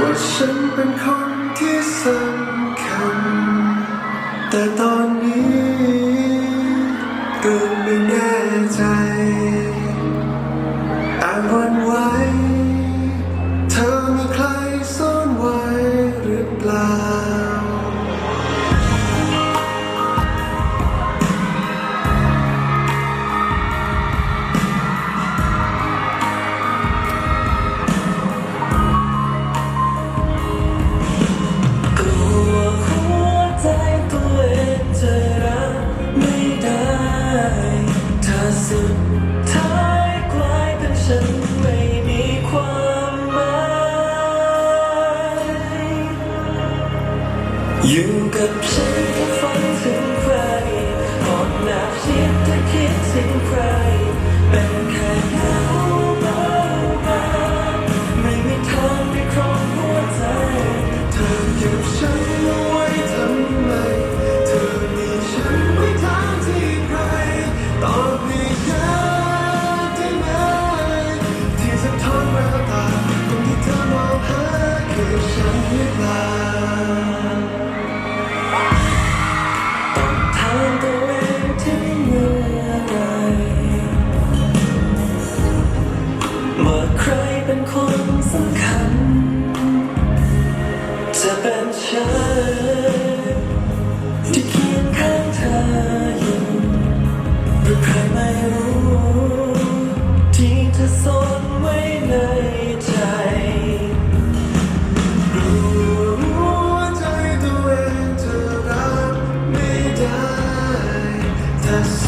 ว่าฉันเป็นคนที่สำคัญแต่ตอน up, place.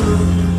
Thank you.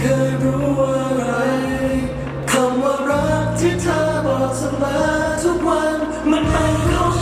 เคยรู้อะไรคำว่ารักที่เธอบอกเสมอทุกวันมันเป็นของ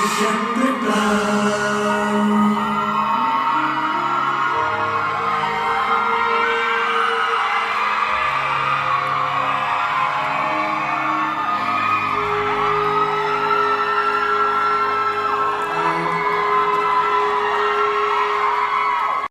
Station Goodbye.